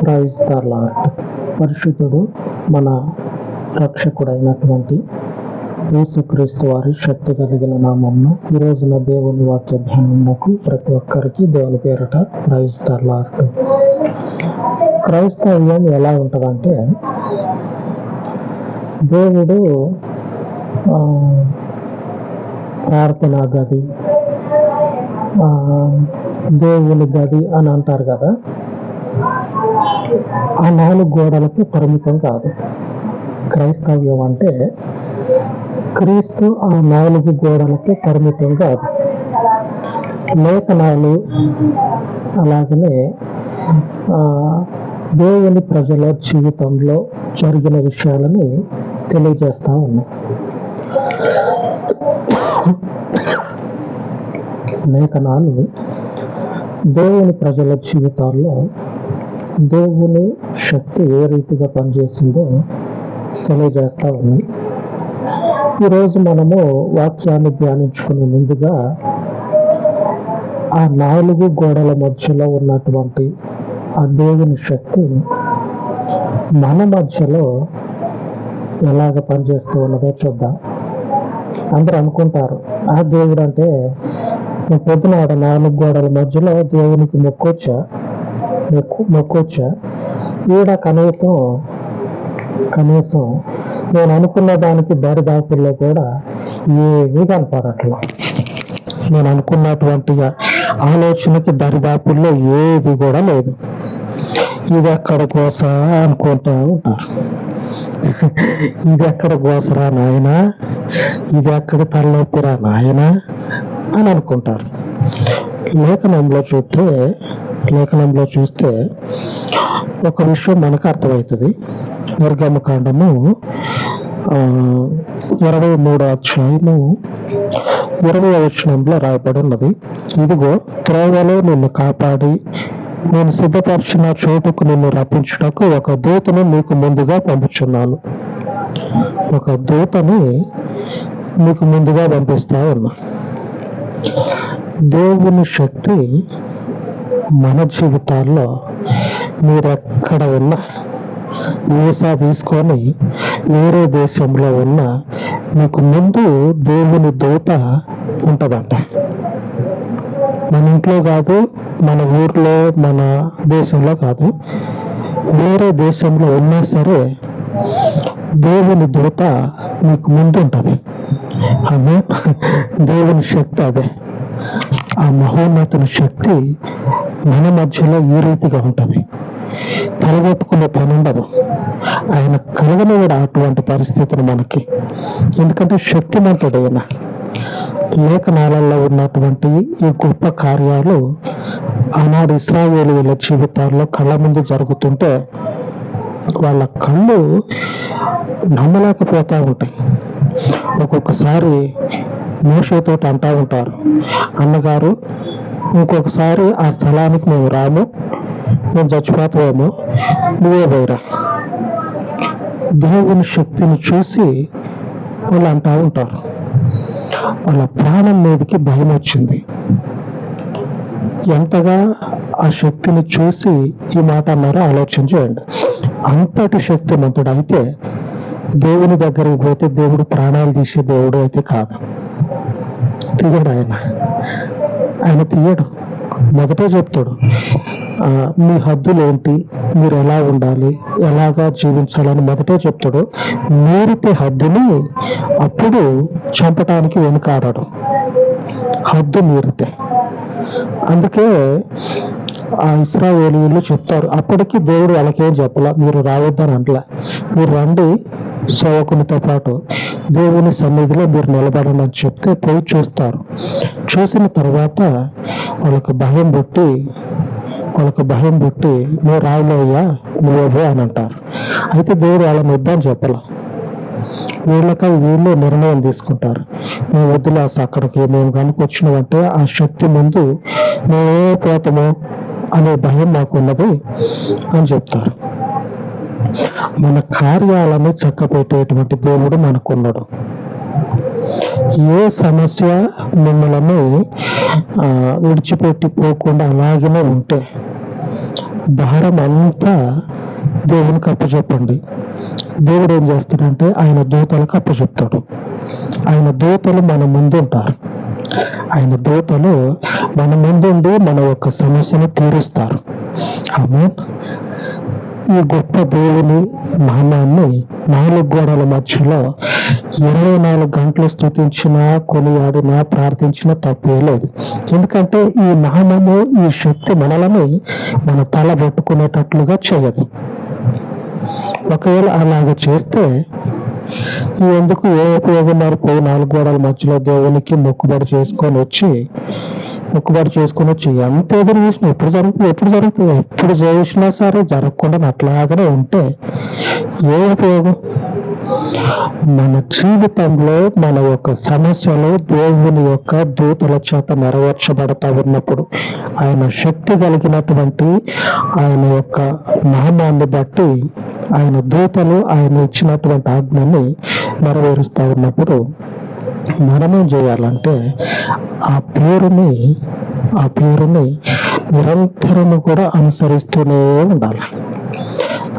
Praise the lord పరిశుద్ధుడు మన రక్షకుడైనటువంటి యేసుక్రీస్తు వారి శక్తి కలిగిన నామంను ఈ రోజున దేవుని వాక్య ధ్యానంకు ప్రతి ఒక్కరికి దేవుని పేరట ప్రైజ్ లార్డ్ క్రైస్తవ్యం ఎలా ఉంటుందంటే దేవుడు ప్రార్థన ప్రార్థనా గది ఆ, దేవుని గది అని అంటారు కదా ఆ నాలుగు గోడలకి పరిమితం కాదు. క్రైస్తవ్యం అంటే క్రీస్తు ఆ నాలుగు గోడలకి పరిమితం కాదు. లేఖనాలు అలాగనే దేవుని ప్రజల జీవితంలో జరిగిన విషయాలని తెలియజేస్తా ఉన్నాయి లేఖనాలు దేవుని ప్రజల జీవితాల్లో దేవుని శక్తి ఏ రీతిగా పనిచేసిందో తెలియజేస్తా ఉంది ఈరోజు మనము వాక్యాన్ని ధ్యానించుకునే ముందుగా ఆ నాలుగు గోడల మధ్యలో ఉన్నటువంటి ఆ దేవుని శక్తి మన మధ్యలో ఎలాగ పనిచేస్తూ ఉన్నదో చూద్దాం. అందరూ అనుకుంటారు ఆ దేవుడు అంటే పొద్దున ఆడ నాలుగు గోడల మధ్యలో దేవునికి మొక్కొచ్చా? మొక్కొచ్చా? ఈడ కనీసం కనీసం నేను అనుకున్న దానికి దరిదాపుల్లో కూడా ఏమీ కనపడట్లా. నేను అనుకున్నటువంటి ఆలోచనకి దరిదాపుల్లో ఏది కూడా లేదు. ఇది ఎక్కడ కోస అనుకుంటా ఉంటారు. ఇది ఎక్కడ కోసరా నాయన? ఇది ఎక్కడ తలనొప్పిరా నాయన? అని అనుకుంటారు. లేఖనంలో చూస్తే లేఖనంలో చూస్తే ఒక విషయం మనకు అర్థమవుతుంది. నిర్గమకాండము ఇరవై మూడో అధ్యాయము ఇరవై వచనంలో రాయబడి ఉన్నది. ఇదిగో త్రోవలో నిన్ను కాపాడి నేను సిద్ధపరిచిన చోటుకు నిన్ను రప్పించుటకు ఒక దూతను నీకు ముందుగా పంపుచున్నాను. ఒక దూతని నీకు ముందుగా పంపిస్తా ఉన్నా దేవుని శక్తి మన జీవితాల్లో మీరెక్కడ ఉన్నా వీసా తీసుకొని వేరే దేశంలో ఉన్న మీకు ముందు దేవుని దూత ఉంటదంట. మన ఇంట్లో కాదు మన ఊర్లో మన దేశంలో కాదు వేరే దేశంలో ఉన్నా సరే దేవుని దూత మీకు ముందు ఉంటుంది. ఆమె దేవుని శక్తి అదే. ఆ మహోన్నతుని శక్తి మన మధ్యలో ఈ రీతిగా ఉంటుంది? తలగొట్టుకునే పని ఉండదు. ఆయన కలగనివాడు అటువంటి పరిస్థితిని మనకి. ఎందుకంటే శక్తిమంతుడు ఆయన. లేఖనాలలో ఉన్నటువంటి ఈ గొప్ప కార్యాలు ఆనాడు ఇస్రాయేలీల జీవితాల్లో కళ్ళ ముందు జరుగుతుంటే వాళ్ళ కళ్ళు నమ్మలేకపోతా ఉంటాయి. ఒక్కొక్కసారి మోషతో అంటా ఉంటారు. అన్నగారు ఇంకొకసారి ఆ స్థలానికి మేము రాము. మేము చచ్చిపోతాము నువ్వే పోయిరా దేవుని శక్తిని చూసి వాళ్ళు అంటా ఉంటారు. వాళ్ళ ప్రాణం మీదకి భయం వచ్చింది. ఎంతగా ఆ శక్తిని చూసి ఈ మాట అన్నారో ఆలోచన చేయండి. అంతటి శక్తిమంతుడు అయితే దేవుని దగ్గరికి పోతే దేవుడు ప్రాణాలు తీసే దేవుడు అయితే కాదు. తీయడు ఆయన. ఆయన తీయడు. మొదటే చెప్తాడు ఆ, మీ హద్దులు ఏంటి మీరు ఎలా ఉండాలి? ఎలాగా జీవించాలని మొదటే చెప్తాడు. మీరితే హద్దుని అప్పుడు చంపటానికి వెనుకాడడు. హద్దు మీరితే అందుకే ఆ ఇస్రాయేలీలు చెప్తారు. అప్పటికి దేవుడు వాళ్ళకేం చెప్పలా? మీరు రావద్దని అంటలా. మీరు రండి సేవకునితో పాటు. దేవుని సన్నిధిలో మీరు నిలబడండి అని చెప్తే పోయి చూస్తారు. చూసిన తర్వాత వాళ్ళకు భయం పుట్టి వాళ్ళకు భయం పుట్టి నువ్వు రావులేయ్యా నువ్వే అని అంటారు. అయితే దేవుడు వాళ్ళని వద్దని చెప్పలా. వీళ్ళక వీళ్ళు నిర్ణయం తీసుకుంటారు. మేము వద్దులే అక్కడికి మేము కనుక వచ్చినామంటే ఆ శక్తి ముందు మేమే పోతాము. అనే భయం మాకు ఉన్నది అని చెప్తారు. మన కార్యాలను చక్కబెట్టేటువంటి దేవుడు మనకున్నాడు. ఏ సమస్య మిమ్మల్ని విడిచిపెట్టి పోకుండా అలాగనే ఉంటే భారం అంతా దేవునికి అప్పచెప్పండి. దేవుడు ఏం చేస్తాడంటే ఆయన దూతలకు అప్పచెప్తాడు. ఆయన దూతలు మన ముందు ఉంటారు ఆయన దూతలు మన ముందుండి మన యొక్క సమస్యను తీరుస్తారు. ఆమె ఈ గొప్ప దేవుని నామాన్ని నాలుగు గోడల మధ్యలో ఇరవై నాలుగు గంటలు స్థుతించినా కొనియాడినా ప్రార్థించినా తప్పే లేదు. ఎందుకంటే ఈ నామము ఈ శక్తి మనలని మన తల పెట్టుకునేటట్లుగా చేయదు. ఒకవేళ అలాగ చేస్తే ఎందుకు ఏ ఉపయోగం మరి పోయి నాలుగు గోడల మధ్యలో దేవునికి మొక్కుబడి చేసుకొని వచ్చి మొక్కుబడి చేసుకుని వచ్చి ఎంత ఎదురు చూసినా ఎప్పుడు జరుగుతుంది ఎప్పుడు జరుగుతుంది ఎప్పుడు చేసినా సరే జరగకుండా అట్లాగనే ఉంటే ఏ ఉపయోగం? మన జీవితంలో మన యొక్క సమస్యలు దేవుని యొక్క దూతల చేత నెరవేర్చబడతా ఉన్నప్పుడు ఆయన శక్తి కలిగినటువంటి ఆయన యొక్క నామాన్ని బట్టి ఆయన దూతలు ఆయన ఇచ్చినటువంటి ఆజ్ఞని నెరవేరుస్తా ఉన్నప్పుడు మనమేం చేయాలంటే ఆ పేరుని ఆ పేరుని నిరంతరము కూడా అనుసరిస్తూనే ఉండాలి.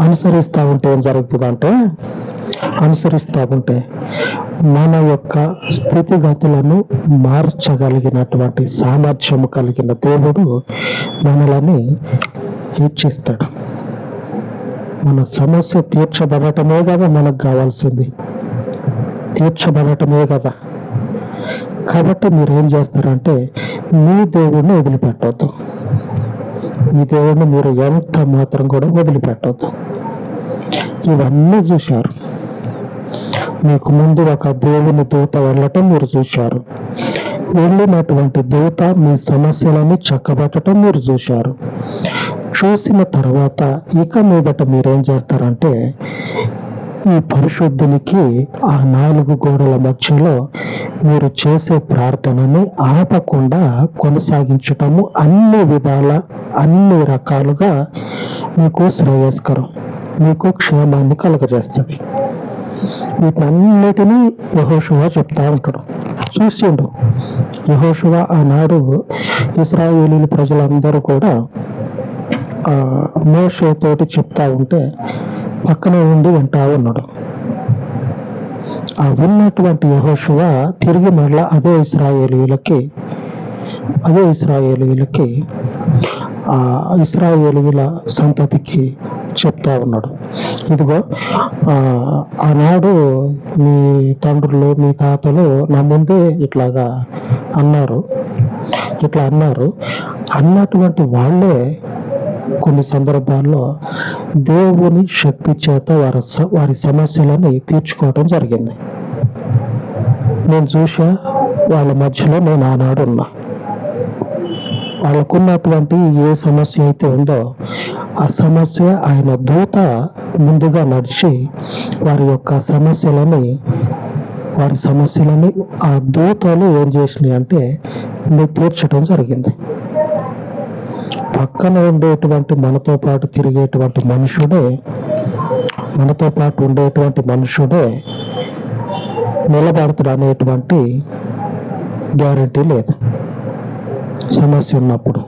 అనుసరిస్తూ ఉంటే ఏం జరుగుతుందంటే అనుసరిస్తూ ఉంటే మన యొక్క స్థితిగతులను మార్చగలిగినటువంటి సామర్థ్యము కలిగిన దేవుడు మనలని హెచ్చిస్తాడు. మన సమస్య తీర్చబడటమే కదా మనకు కావాల్సింది. తీర్చబడటమే కదా. కాబట్టి మీరు ఏం చేస్తారంటే మీ దేవుడిని వదిలిపెట్టవద్దు మీ దేవుడిని మీరు ఎంత మాత్రం కూడా వదిలిపెట్టవద్దు ఇవన్నీ చూశారు. మీకు ముందు ఒక దేవుని దూత వెళ్ళటం మీరు చూశారు. వెళ్ళినటువంటి దూత మీ సమస్యలని చక్కబెట్టడం మీరు చూశారు. చూసిన తర్వాత ఇక మీదట మీరేం చేస్తారంటే ఈ పరిశుద్ధునికి ఆ నాలుగు గోడల మధ్యలో మీరు చేసే ప్రార్థనని ఆపకుండా కొనసాగించటము అన్ని విధాల అన్ని రకాలుగా మీకు శ్రేయస్కరం మీకు క్షేమాన్ని కలుగజేస్తుంది. వీటన్నిటినీ యహోషువా చెప్తా ఉంటాడు. చూసిండు యహోషువా ఆనాడు ఇస్రాయేలీ ప్రజలందరూ కూడా ఆ మోషతోటి చెప్తా ఉంటే పక్కనే ఉండి వింటా ఉన్నాడు ఆ విన్నటువంటి యహోశువ తిరిగి మరలా అదే ఇస్రాయేలీలకి అదే ఇస్రాయేలీలకి ఆ ఇస్రాయేలీల సంతతికి చెప్తా ఉన్నాడు. ఇదిగో ఆ, ఆనాడు మీ తండ్రులు మీ తాతలు నా ముందే ఇట్లాగా అన్నారు. ఇట్లా అన్నారు. అన్నటువంటి వాళ్ళే కొన్ని సందర్భాల్లో దేవుని శక్తి చేత వారి వారి సమస్యలని తీర్చుకోవడం జరిగింది. నేను చూసా వాళ్ళ మధ్యలో నేను ఆనాడు ఉన్నా. వాళ్ళకున్నటువంటి ఏ సమస్య అయితే ఉందో ఆ సమస్య ఆయన దూత ముందుగా నడిచి వారి యొక్క సమస్యలని వారి సమస్యలని ఆ దూతలు ఏం చేసినాయి అంటే తీర్చడం జరిగింది. పక్కన ఉండేటువంటి మనతో పాటు తిరిగేటువంటి మనుషుడే మనతో పాటు ఉండేటువంటి మనుషుడే నిలబడతాడు అనేటువంటి గ్యారంటీ లేదు. సమస్య ఉన్నప్పుడు.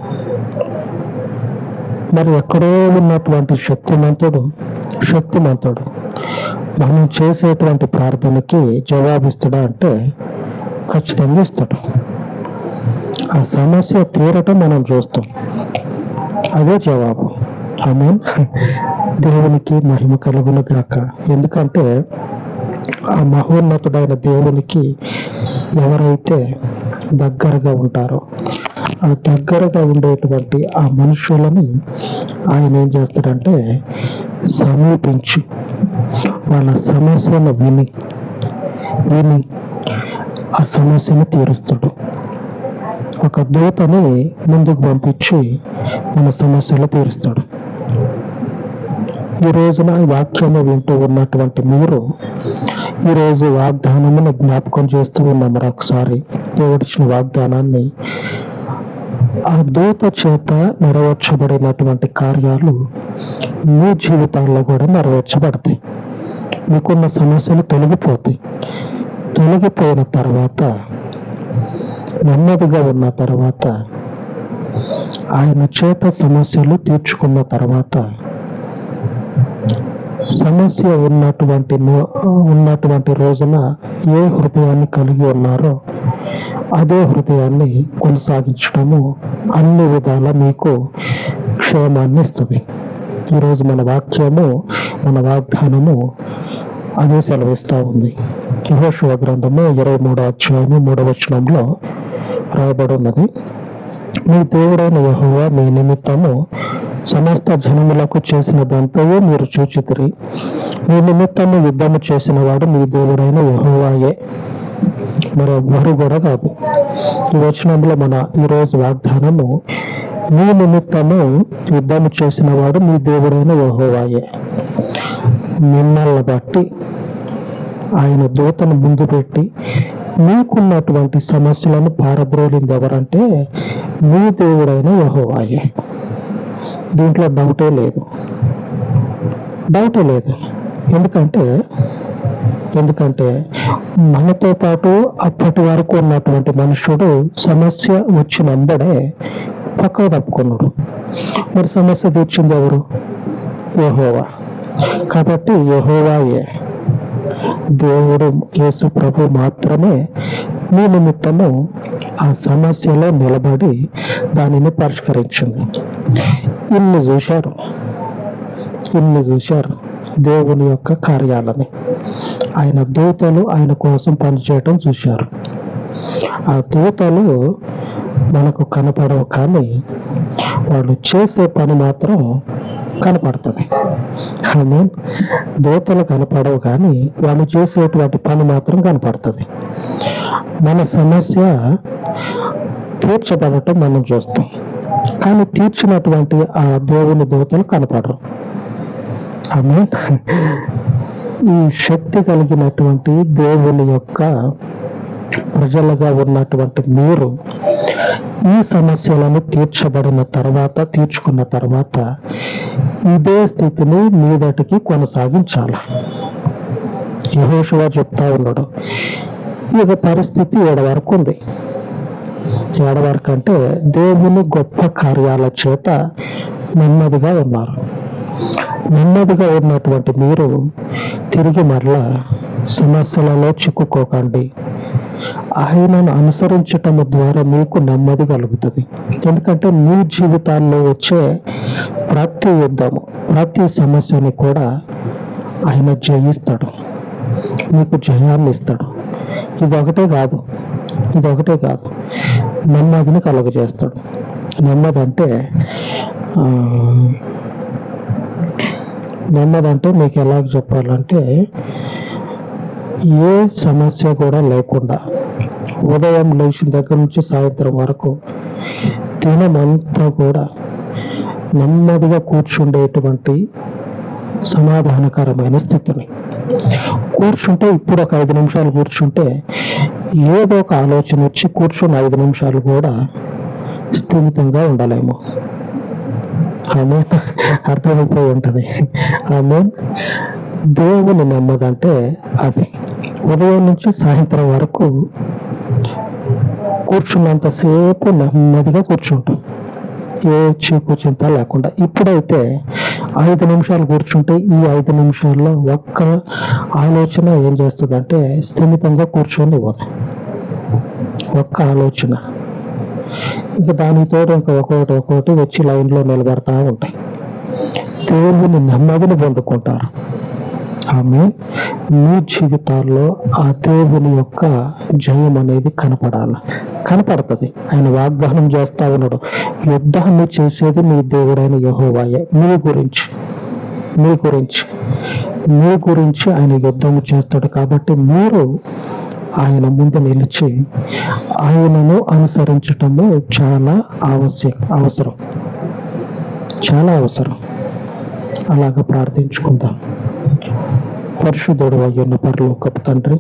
మరి ఎక్కడో ఉన్నటువంటి శక్తిమంతుడు శక్తిమంతుడు మనం చేసేటువంటి ప్రార్థనకి జవాబిస్తాడా అంటే ఖచ్చితంగా ఇస్తాడు. ఆ సమస్య తీరటం మనం చూస్తాం. అదే జవాబు. ఆమె దేవునికి మహిమ కలుగును గాక. ఎందుకంటే ఆ మహోన్నతుడైన దేవునికి ఎవరైతే దగ్గరగా ఉంటారో ఆ దగ్గరగా ఉండేటువంటి ఆ మనుషులని ఆయన ఏం చేస్తాడంటే సమీపించి. వాళ్ళ సమస్యను విని విని ఆ సమస్యను తీరుస్తాడు. ఒక దూతని ముందుకు పంపించి మన సమస్యలు తీరుస్తాడు. ఈ రోజున వాక్యము వింటూ ఉన్నటువంటి మీరు ఈరోజు వాగ్దానమును జ్ఞాపకం చేస్తూ ఉన్న మరొకసారి దేవుడిచ్చిన వాగ్దానాన్ని ఆ దూత చేత నెరవేర్చబడినటువంటి కార్యాలు మీ జీవితాల్లో కూడా నెరవేర్చబడతాయి. మీకున్న సమస్యలు తొలగిపోతాయి. తొలగిపోయిన తర్వాత నెమ్మదిగా ఉన్న తర్వాత ఆయన చేత సమస్యలు తీర్చుకున్న తర్వాత సమస్య ఉన్నటువంటి ఉన్నటువంటి రోజున ఏ హృదయాన్ని కలిగి ఉన్నారో అదే హృదయాన్ని కొనసాగించడము అన్ని విధాల మీకు క్షేమాన్ని ఇస్తుంది. ఈరోజు మన వాక్యము మన వాగ్దానము అదే సెలవిస్తూ ఉంది. యహోశివ గ్రంథము ఇరవై మూడో అధ్యాయము మూడవ వచనంలో రాయబడి ఉన్నది. మీ దేవుడైన యహోవా మీ నిమిత్తము సమస్త జనములకు చేసినదంతయే మీరు చూచితిరి. మీ నిమిత్తము యుద్ధము చేసిన వాడు మీ దేవుడైన యహోవాయే. మరి ఎవ్వరు కూడా కాదు. ఈ వచనంలో మన ఈరోజు వాగ్దానము మీ నిమిత్తము యుద్ధము చేసిన వాడు మీ దేవుడైన యహోవాయే. మిమ్మల్ని బట్టి ఆయన దూతను ముందు పెట్టి మీకున్నటువంటి సమస్యలను పారద్రోలింది ఎవరంటే మీ దేవుడైన యహోవాయే. దీంట్లో డౌటే లేదు. డౌటే లేదు. ఎందుకంటే ఎందుకంటే మనతో పాటు అప్పటి వరకు ఉన్నటువంటి మనుషుడు సమస్య వచ్చినంబడే పక్కకు తప్పుకున్నాడు. మరి సమస్య తీర్చింది ఎవరు యహోవా. కాబట్టి యహోవాయే. దేవుడు యేసు ప్రభు మాత్రమే మీ నిమిత్తము ఆ సమస్యలో నిలబడి దానిని పరిష్కరించింది ఇన్ని చూశారు. ఇన్ని చూశారు దేవుని యొక్క కార్యాలని. ఆయన దూతలు ఆయన కోసం పనిచేయటం చూశారు. ఆ దూతలు మనకు కనపడవు కానీ వాళ్ళు చేసే పని మాత్రం కనపడుతుంది. ఐ దోతలు కనపడవు కానీ వాళ్ళు చేసేటువంటి పని మాత్రం కనపడుతుంది. మన సమస్య తీర్చబడటం మనం చూస్తాం. కానీ తీర్చినటువంటి ఆ దేవుని దూతలు కనపడరు. ఆమె ఈ శక్తి కలిగినటువంటి దేవుని యొక్క ప్రజలుగా ఉన్నటువంటి మీరు ఈ సమస్యలను తీర్చబడిన తర్వాత తీర్చుకున్న తర్వాత ఇదే స్థితిని మీదటికి కొనసాగించాలి. యహోషువా చెప్తా ఉన్నాడు. ఇక పరిస్థితి ఏడవరకు ఉంది. ఏడు వరకు అంటే దేవుని గొప్ప కార్యాల చేత నెమ్మదిగా ఉన్నారు. నెమ్మదిగా ఉన్నటువంటి మీరు తిరిగి మరలా సమస్యలలో చిక్కుకోకండి. ఆయనను అనుసరించటం ద్వారా మీకు నెమ్మది కలుగుతుంది. ఎందుకంటే మీ జీవితాల్లో వచ్చే ప్రతి యుద్ధము ప్రతి సమస్యని కూడా ఆయన జయిస్తాడు. మీకు జయాన్ని ఇస్తాడు. ఇది ఒకటే కాదు ఇది ఒకటే కాదు. నెమ్మదిని కలుగజేస్తాడు. నెమ్మది అంటే ఆ, నెమ్మది అంటే మీకు ఎలా చెప్పాలంటే ఏ సమస్య కూడా లేకుండా ఉదయం లేచిన దగ్గర నుంచి సాయంత్రం వరకు దినమంతా కూడా నెమ్మదిగా కూర్చుండేటువంటి సమాధానకరమైన స్థితిని. కూర్చుంటే ఇప్పుడు ఒక ఐదు నిమిషాలు కూర్చుంటే ఏదో ఒక ఆలోచన వచ్చి కూర్చున్న ఐదు నిమిషాలు కూడా స్థిమితంగా ఉండలేము. ఆమె అర్థమైపోయి ఉంటది. ఆమె దేవుని నెమ్మదంటే అది ఉదయం నుంచి సాయంత్రం వరకు కూర్చున్నంతసేపు నెమ్మదిగా కూర్చుంటాం. ఏ చీకు చింత లేకుండా. ఇప్పుడైతే ఐదు నిమిషాలు కూర్చుంటే ఈ ఐదు నిమిషాల్లో ఒక్క ఆలోచన ఏం చేస్తుందంటే స్థిమితంగా కూర్చొని ఇవ్వదు. ఒక్క ఆలోచన. ఇంకా దానితో ఇంకా ఒక్కొక్కటి ఒక్కొక్కటి వచ్చి లైన్లో నిలబడతా ఉంటాయి. దేవుని నెమ్మదిని పొందుకుంటారు. ఆమె మీ జీవితాల్లో ఆ దేవుని యొక్క జయం అనేది కనపడాలి. కనపడుతుంది. ఆయన వాగ్దానం చేస్తా ఉన్నాడు. యుద్ధాన్ని చేసేది మీ దేవుడైన యహోవాయే. మీ గురించి. మీ గురించి. మీ గురించి ఆయన యుద్ధం చేస్తాడు కాబట్టి మీరు ఆయన ముందు నిలిచి ఆయనను అనుసరించటము చాలా ఆవశ్యక అవసరం. చాలా అవసరం. అలాగ ప్రార్థించుకుందాం. పరిశుద్ధుడు అయ్యున్న పరలోకపు తండ్రి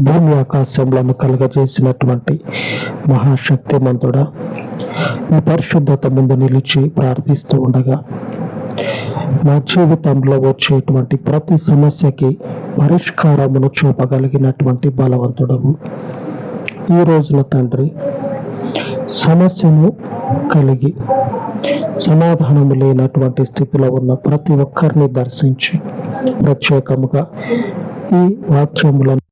భూమి ఆకాశంలను కలుగజేసినటువంటి మహాశక్తిమంతుడా ఈ పరిశుద్ధత ముందు నిలిచి ప్రార్థిస్తూ ఉండగా మా జీవితంలో వచ్చేటువంటి ప్రతి సమస్యకి పరిష్కారమును చూపగలిగినటువంటి బలవంతుడవు ఈ రోజున తండ్రి సమస్యను కలిగి సమాధానము లేనటువంటి స్థితిలో ఉన్న ప్రతి ఒక్కరిని దర్శించి ప్రత్యేకముగా ఈ వాక్యములను